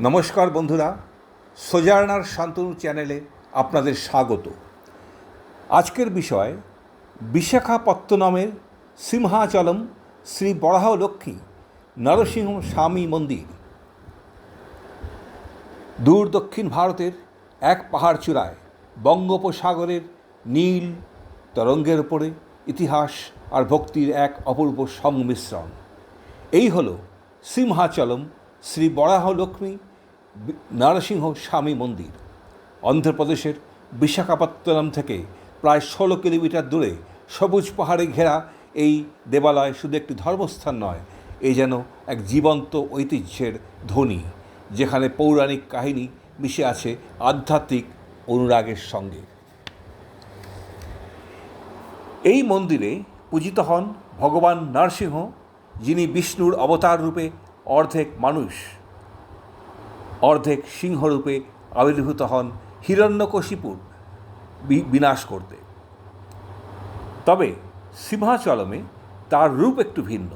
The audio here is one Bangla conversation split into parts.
নমস্কার বন্ধুরা, সোজার্নার শান্তনু চ্যানেলে আপনাদের স্বাগত। আজকের বিষয়, বিশাখাপত্তনমের সিংহাচলম শ্রী বরাহ লক্ষ্মী নরসিংহ স্বামী মন্দির। দূর দক্ষিণ ভারতের এক পাহাড় চূড়ায় বঙ্গোপসাগরের নীল তরঙ্গের ওপরে ইতিহাস আর ভক্তির এক অপূর্ব সংমিশ্রণ। এই হল সিংহাচলম শ্রী বরাহ লক্ষ্মী বি- নরসিংহ স্বামী মন্দির। অন্ধ্রপ্রদেশের বিশাখাপত্তনম থেকে প্রায় ষোলো কিলোমিটার দূরে সবুজ পাহাড়ে ঘেরা এই দেবালয় শুধু একটি ধর্মস্থান নয়, এ যেন এক জীবন্ত ঐতিহ্যের ধ্বনি, যেখানে পৌরাণিক কাহিনী মিশে আছে আধ্যাত্মিক অনুরাগের সঙ্গে। এই মন্দিরে পূজিত হন ভগবান নরসিংহ, যিনি বিষ্ণুর অবতার রূপে অর্ধেক মানুষ। অর্ধেক সিংহরূপে আবির্ভূত হন হিরণ্যকশিপুর বিনাশ করতে। তবে সিংহাচলমে তার রূপ একটু ভিন্ন।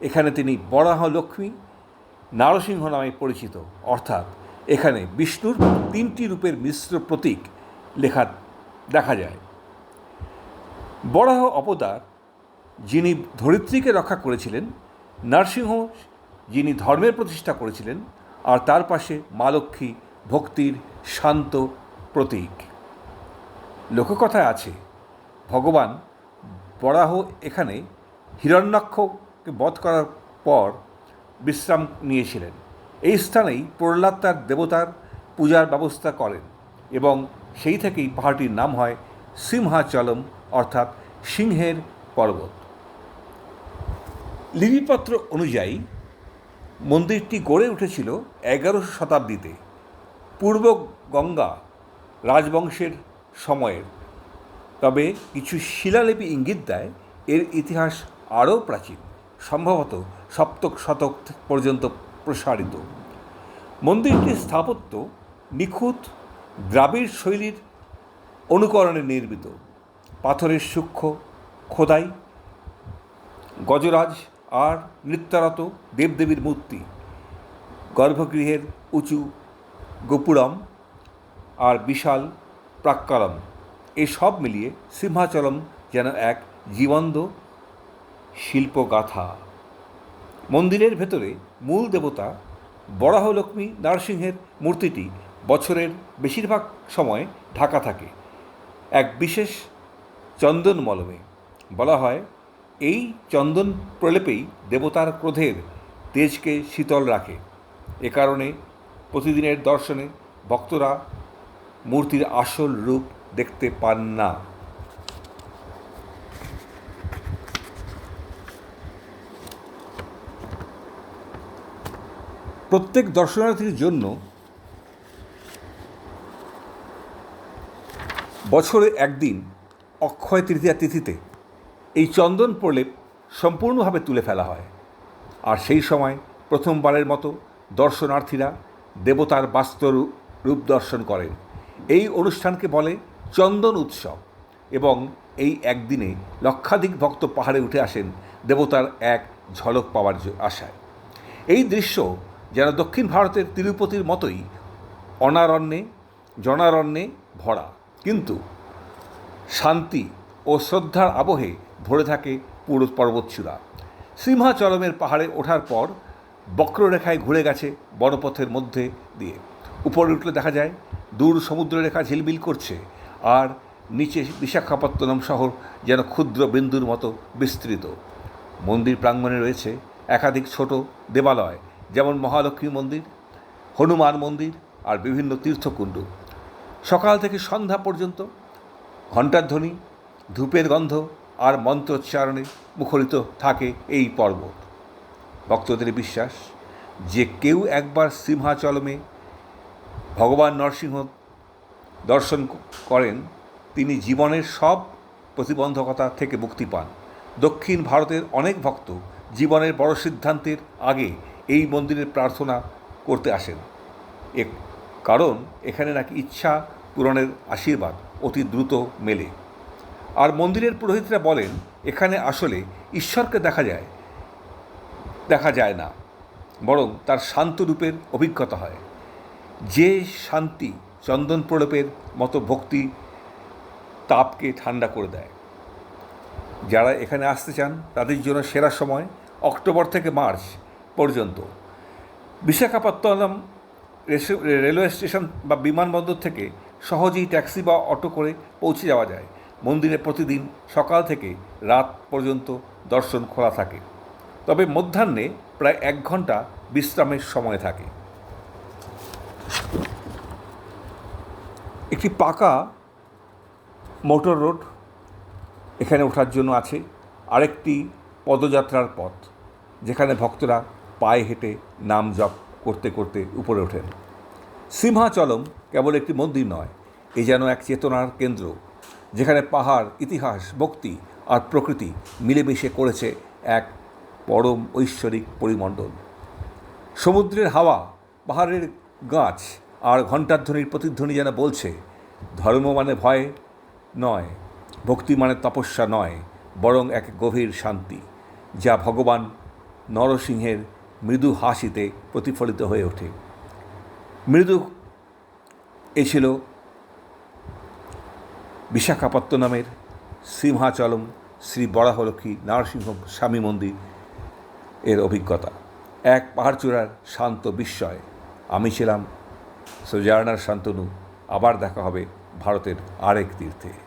এখানে তিনি বরাহ লক্ষ্মী, নারসিংহ নামে পরিচিত। অর্থাৎ এখানে বিষ্ণুর তিনটি রূপের মিশ্র প্রতীক লেখা দেখা যায়। বরাহ অবতার যিনি ধরিত্রীকে রক্ষা করেছিলেন, নরসিংহ যিনি ধর্মের প্রতিষ্ঠা করেছিলেন আর তার পাশে মা লক্ষ্মী ভক্তির শান্ত প্রতীক। লোককথায় আছে, ভগবান বরাহ এখানে হিরণ্যাক্ষকে বধ করার পর বিশ্রাম নিয়েছিলেন। এই স্থানেই প্রহ্লাদ তার দেবতার পূজার ব্যবস্থা করেন এবং সেই থেকেই পাহাড়টির নাম হয় সিংহাচলম, অর্থাৎ সিংহের পর্বত। লিপিপত্র অনুযায়ী মন্দিরটি গড়ে উঠেছিল এগারোশো শতাব্দীতে। পূর্ব গঙ্গা রাজবংশের সময়ের। তবে কিছু শিলালিপি ইঙ্গিত দেয়, এর ইতিহাস আরও প্রাচীন, সম্ভবত সপ্তক শতক পর্যন্ত প্রসারিত। মন্দিরটির স্থাপত্য নিখুঁত দ্রাবিড় শৈলীর অনুকরণে নির্মিত। পাথরের সূক্ষ্ম খোদাই, গজরাজ আর নৃত্যরত দেবদেবীর মূর্তি। গর্ভগৃহের উঁচু গোপুরম আর বিশাল প্রাক্কারম এই সব মিলিয়ে সিংহাচলম যেন এক জীবন্ত শিল্পগাথা। মন্দিরের ভেতরে মূল দেবতা বরাহলক্ষ্মী নরসিংহের মূর্তিটি বছরের বেশিরভাগ সময় ঢাকা থাকে। এক বিশেষ চন্দন মলমে বলা হয় এই চন্দন প্রলেপেই দেবতার ক্রোধের তেজকে শীতল রাখে। এ কারণে প্রতিদিনের দর্শনে ভক্তরা মূর্তির আসল রূপ দেখতে পান না। প্রত্যেক দর্শনার্থীর জন্য বছরে একদিন অক্ষয় তৃতীয়া তিথিতে এই চন্দন প্রলেপ সম্পূর্ণভাবে তুলে ফেলা হয়। আর সেই সময় প্রথমবারের মতো দর্শনার্থীরা দেবতার বাস্তব রূপ দর্শন করেন। এই অনুষ্ঠানকে বলে চন্দন উৎসব এবং এই একদিনে লক্ষাধিক ভক্ত পাহাড়ে উঠে আসেন দেবতার এক ঝলক পাওয়ার আশায়। এই দৃশ্য যেন দক্ষিণ ভারতের তিরুপতির মতোই অনারণ্যে, জনারণ্যে ভরা। কিন্তু শান্তি ও শ্রদ্ধার আবহে ভরে থাকে পুরো পর্বতচূড়া সিংহাচরমের পাহাড়ে ওঠার পর বক্ররেখায় ঘুরে গেছে বড়পথের মধ্যে দিয়ে। উপরে উঠলে দেখা যায় দূর সমুদ্ররেখা ঝিলমিল করছে আর নিচে বিশাখাপত্তনম শহর যেন ক্ষুদ্র বিন্দুর মতো বিস্তৃত। মন্দির প্রাঙ্গণে রয়েছে একাধিক ছোট দেবালয়, যেমন মহালক্ষ্মী মন্দির, হনুমান মন্দির আর বিভিন্ন তীর্থকুণ্ড। সকাল থেকে সন্ধ্যা পর্যন্ত ঘণ্টার ধ্বনি, ধূপের গন্ধ আর মন্ত্রোচ্চারণে মুখরিত থাকে এই পর্বত ভক্তদের বিশ্বাস, যে কেউ একবার সিংহাচলমে ভগবান নরসিংহ দর্শন করেন, তিনি জীবনের সব প্রতিবন্ধকতা থেকে মুক্তি পান। দক্ষিণ ভারতের অনেক ভক্ত জীবনের বড় সিদ্ধান্তের আগে এই মন্দিরের প্রার্থনা করতে আসেন। এ কারণ এখানে নাকি ইচ্ছা পূরণের আশীর্বাদ অতি দ্রুত মেলে। আর মন্দিরের পুরোহিতরা বলেন, এখানে আসলে ঈশ্বরকে দেখা যায় দেখা যায় না, বরং তার শান্ত রূপের অভিজ্ঞতা হয়। যে শান্তি চন্দন প্রলোপের মতো ভক্তি তাপকে ঠান্ডা করে দেয়। যারা এখানে আসতে চান, তাদের জন্য সেরা সময় অক্টোবর থেকে মার্চ পর্যন্ত। বিশাখাপত্তনম রেলওয়ে স্টেশন বা বিমানবন্দর থেকে সহজেই ট্যাক্সি বা অটো করে পৌঁছে যাওয়া যায়। মন্দিরে প্রতিদিন সকাল থেকে রাত পর্যন্ত দর্শন খোলা থাকে। তবে মধ্যাহ্নে প্রায় এক ঘণ্টা বিশ্রামের সময় থাকে। একটি পাকা মোটর রোড এখানে ওঠার জন্য আছে। আরেকটি পদযাত্রার পথ, যেখানে ভক্তরা পায়ে হেঁটে নাম জপ করতে করতে উপরে ওঠেন। সিংহাচলম কেবল একটি মন্দির নয়, এ যেন এক চেতনার কেন্দ্র। যেখানে পাহাড়, ইতিহাস, ভক্তি আর প্রকৃতি মিলেমিশে করেছে এক পরম ঐশ্বরিক পরিমণ্ডল। সমুদ্রের হাওয়া, পাহাড়ের গাছ আর ঘণ্টাধ্বনির প্রতিধ্বনি যেন বলছে, ধর্ম মানে ভয় নয়, ভক্তি মানে তপস্যা নয়, বরং এক গভীর শান্তি, যা ভগবান নরসিংহের মৃদু হাসিতে প্রতিফলিত হয়ে ওঠে। মৃদু এ ছিল বিশাখাপত্তনমের সিংহাচলম শ্রী বরাহলক্ষ্মী নরসিংহ স্বামী মন্দির এর অভিজ্ঞতা। এক পাহাড়চূড়ার শান্ত বিস্ময়। আমি ছিলাম সোজার্নার শান্তনু। আবার দেখা হবে ভারতের আরেক তীর্থে।